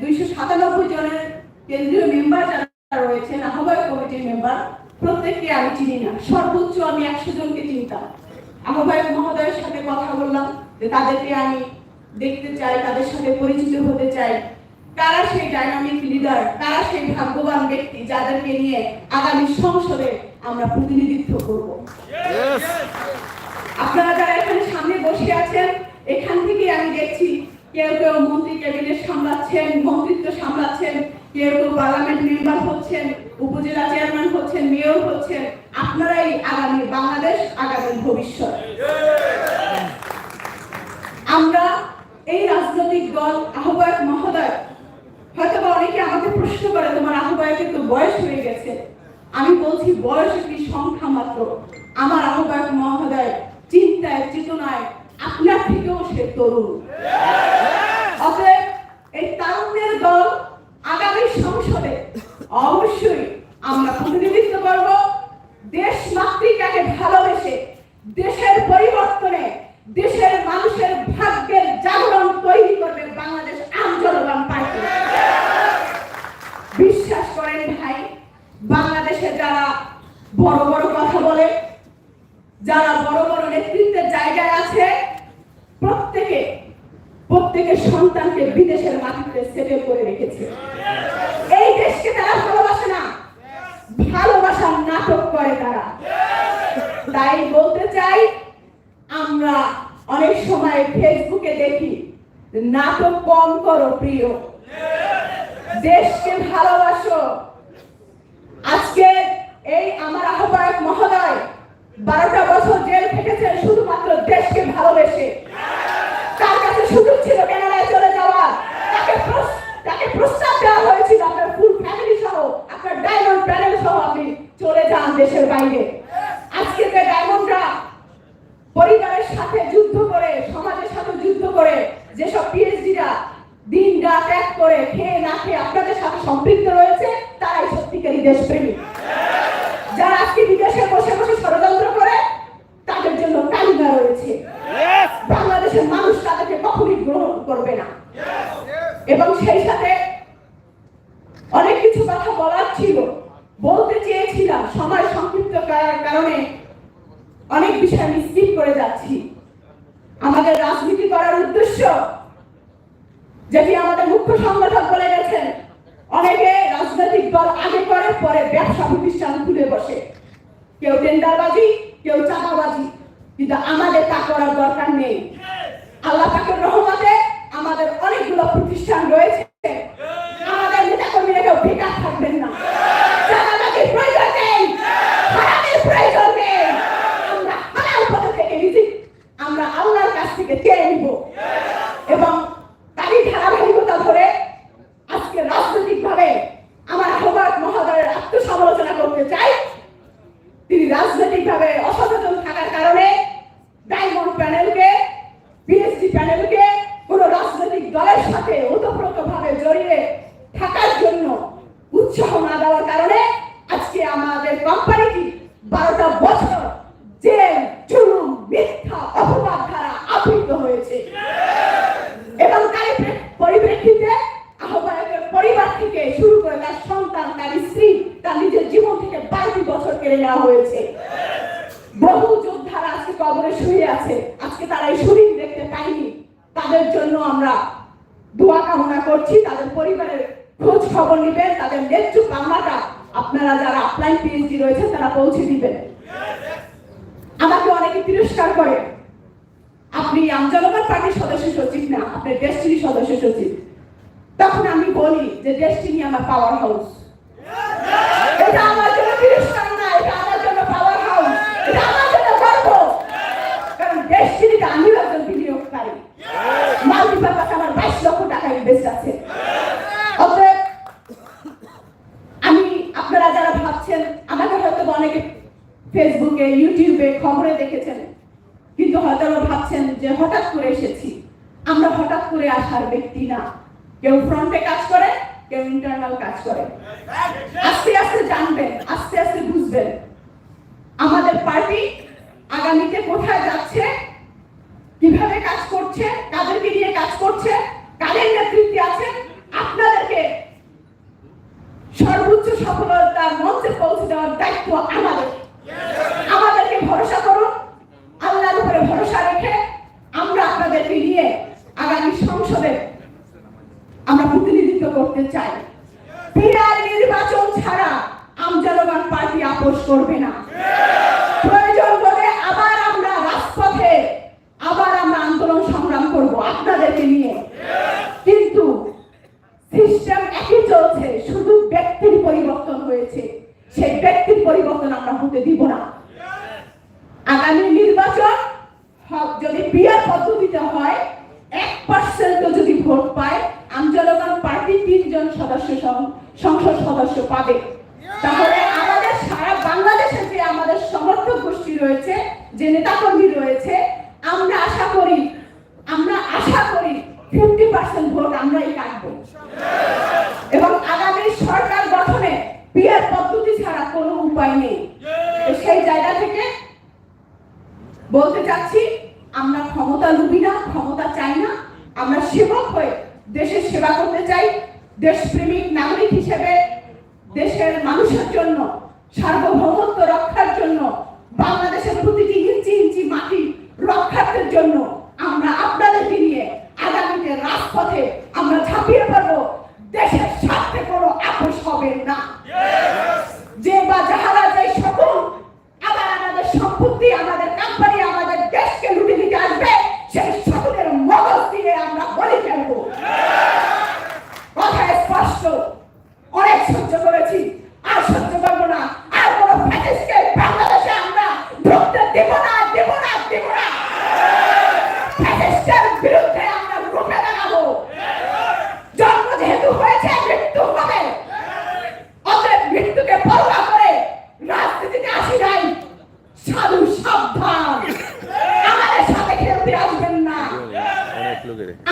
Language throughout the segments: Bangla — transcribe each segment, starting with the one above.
দুইশো সাতানব্বই জনের কেন্দ্রীয় মেম্বার যারা রয়েছেন আহ্বায়ক কমিটির মেম্বার প্রত্যেককে আমি চিনি না। সর্বোচ্চ আমি একশো জনকে চিনতাম। আহ্বায়ক মহোদয়ের সাথে কথা বললাম যে তাদেরকে আমি দেখতে চাই তাদের সাথে পরিচিত হতে চাই। কারা সেই ডাইনামিক লিডার কারা সেই ভাগ্যবান ব্যক্তি যাদেরকে নিয়ে আগামী সংসদে আমরা প্রতিনিধিত্ব করব? আপনারা যারা এখানে সামনে বসে আছেন এখান থেকে আমি দেখছি কেউ কেউ মন্ত্রী ক্যাবিনেট সামলাচ্ছেন, মন্ত্রিত্ব সামলাচ্ছেন, কেউ কেউ পার্লামেন্ট মেম্বার হচ্ছেন, উপজেলা চেয়ারম্যান হচ্ছেন, মেয়র হচ্ছেন। আপনারাই আগামী বাংলাদেশ, আগামী ভবিষ্যৎ। আমরা এই রাজনৈতিক দল আহ্বায়ক মহোদয় হয়তো বা অনেকে আমাকে প্রশ্ন করে, তোমার আহ্বায়কের তো বয়স হয়ে গেছে। আমি বলছি, বয়স একটি সংখ্যা মাত্র? আমার আহ্বায়ক মহোদয়, চিন্তায়, চেতনায়, আপনার থেকেও সে তরুণ অতএব এই তারুণ্যের দল আগামী সংসদে অবশ্যই আমরা প্রতিনিধিত্ব করব দেশ মাতৃকাকে ভালোবেসে, দেশের পরিবর্তনে, দেশের মানুষের ভাগ্যের জাগরণ তৈরি করবে বাংলাদেশ আম জনগণ পার্টি। বিশ্বাস করেন ভাই, বাংলাদেশে যারা বড় বড় কথা বলে, যারা বড় বড় নেতৃত্বের জায়গায় আছে, প্রত্যেকে প্রত্যেকের সন্তানকে বিদেশের মাটিতে সেটেল করে রেখেছে এই দেশকে তারা ভালোবাসে না ভালোবাসার নাটক করে তারা। তাই বলতে চাই, আমরা অনেক সময় ফেসবুকে দেখি, নাটক কম করো প্রিয়। দেশকে ভালোবাসো দেশের বাইরে। আজকে যে ডায়মন্ডরা পরিবারের সাথে যুদ্ধ করে সমাজের সাথে যুদ্ধ করে যেসব পিএইচডিরা দিন রাত এক করে খেয়ে না খেয়ে আপনাদের সাথে সম্পৃক্ত রয়েছে তারাই সত্যিকারী দেশপ্রেমী। যারা আজকে বিদেশে বসে বসে ষড়যন্ত্র করে তাদের জন্য তালিকা রয়েছে। বাংলাদেশের মানুষ তাদেরকে কখনই গ্রহণ করবে না। এবং সেই সাথে অনেক কিছু কথা বলার ছিল বলতে চেয়েছিলাম সময় সংক্ষিপ্ত করার কারণে অনেক বিষয় আমি স্কিপ করে যাচ্ছি। আমাদের রাজনীতি করার উদ্দেশ্য যেটি আমাদের মুখ্য সংগঠক বলে গেছেন, অনেকে রাজনৈতিক দল আগে করে, পরে ব্যবসা প্রতিষ্ঠান খুলে বসে। কেউ টেন্ডারবাজি, কেউ চাঁদাবাজি, কিন্তু আমাদের তা করার দরকার নেই। আল্লাহ পাকের রহমতে আমাদের অনেকগুলো প্রতিষ্ঠান রয়েছে আমাদের নেতাকর্মীরা কেউ বেকার থাকবেন না চাঁদাবাজির প্রয়োজন নেই হারামের প্রয়োজন নেই আমরা হালাল পথে থেকে রিজিক আমরা আল্লাহর কাছ থেকে চেয়ে নিব এবং তারই ধারাবাহিকতা ধরে আজকে রাজনৈতিক ভাবে আমার আহ্বায়ক মহোদয়ের আত্মসমালোচনা করতে চাই তিনি রাজনৈতিক ভাবে অসচেতন থাকার কারণে ডায়মন্ড প্যানেলকে বিএসসি প্যানেলকে কোন রাজনৈতিক দলের সাথে ওতপ্রোত ভাবে জড়িয়ে থাকার জন্য উৎসাহ না দেওয়ার কারণে আজকে আমাদের কোম্পানিটি বারোটা বছর জেল জুলুম মিথ্যা অপবাদ দ্বারা আবৃত হয়েছে এবং তার প্রে- পরিপ্রেক্ষিতে আহ্বায়কের পরিবার থেকে শুরু করে তার সন্তান তার স্ত্রী তার নিজের জীবন থেকে বারোটি বছর কেড়ে নেওয়া হয়েছে। বহু যোদ্ধারা আজকে কবরে শুয়ে আছে। আজকে তারা এই শরীর দেখতে পায়নি। তাদের জন্য আমরা দোয়া কামনা করছি। তাদের পরিবারের খোঁজ খবর নেবেন। তাদের ন্যায্য পাওনাটা আপনারা যারা অফলাইন পিএইচডি রয়েছে, তারা পৌঁছে দিবেন। আমাকে অনেকে তিরস্কার করে। আপনি আমজনগণ পার্টির সদস্য সচিব না, আপনি ডেস্টিনি সদস্য সচিব। তখন আমি বলি যে ডেস্টিনি আমার পাওয়ার হাউস এটা আমার জন্য ভাবছেন আমাকে হয়তো অনেকে ফেসবুকে ইউটিউবে খবরে দেখেছেন। কিন্তু হয়তো ভাবছেন যে হঠাৎ করে এসেছি। আমরা হঠাৎ করে আসার ব্যক্তি না। কেউ ফ্রন্টে কাজ করে, কেউ ইন্টারনাল কাজ করে। আস্তে আস্তে জানবেন, আস্তে আস্তে বুঝবেন। আমাদের পার্টি আগামীতে কোথায় যাচ্ছে, কীভাবে কাজ করছে, কাদেরকে নিয়ে কাজ করছে, কাদের নেতৃত্বে আছেন আপনাদেরকে সর্বোচ্চ সফলতার মধ্যে পৌঁছে দেওয়ার দায়িত্ব আমাদের আমাদেরকে ভরসা করুন আল্লাহর উপরে ভরসা রেখে আমরা আপনাদেরকে নিয়ে আগামী সংসদে আমরা প্রতিনিধিত্ব করতে চাই। বিরাট নির্বাচন ছাড়া আমজনগণ পার্টি আপোষ করবে না। প্রয়োজন বলে আবার আমরা রাজপথে, আবার আমরা আন্দোলন সংগ্রাম করব আপনাদেরকে নিয়ে। হতে দিব না। আগামী নির্বাচন যদি পিয়ার পদ্ধতিতে হয়, এক পার্সেন্ট যদি ভোট পায় আমজনগণ পার্টি তিনজন সদস্য সংসদ সদস্য পাবে। তাহলে আমাদের সারা বাংলাদেশে যে আমাদের সমর্থক গোষ্ঠী রয়েছে, যে নেতাকর্মী রয়েছে, আমরা আশা করি, আমরা আশা করি ফিফটি পার্সেন্ট ভোট আমরাই কাটবো। এবং আগামী সরকার গঠনে পিয়ার পদ্ধতি ছাড়া কোনো উপায় নেই তো সেই জায়গা থেকে বলতে চাচ্ছি, আমরা ক্ষমতা লুবি না, ক্ষমতা চাই না। আমরা সেবক হয়ে দেশের সেবা করতে চাই। দেশপ্রেমিক নাগরিক হিসেবে দেশের মানুষের জন্য, সার্বভৌমত্ব রক্ষার জন্য, বাংলাদেশের প্রতিটি ইঞ্চি ইঞ্চি মাটি রক্ষার্থের জন্য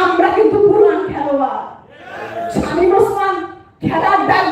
আমরা কিন্তু পুরান খেলোয়াড়। স্বামী ওসমান খেলার ডাক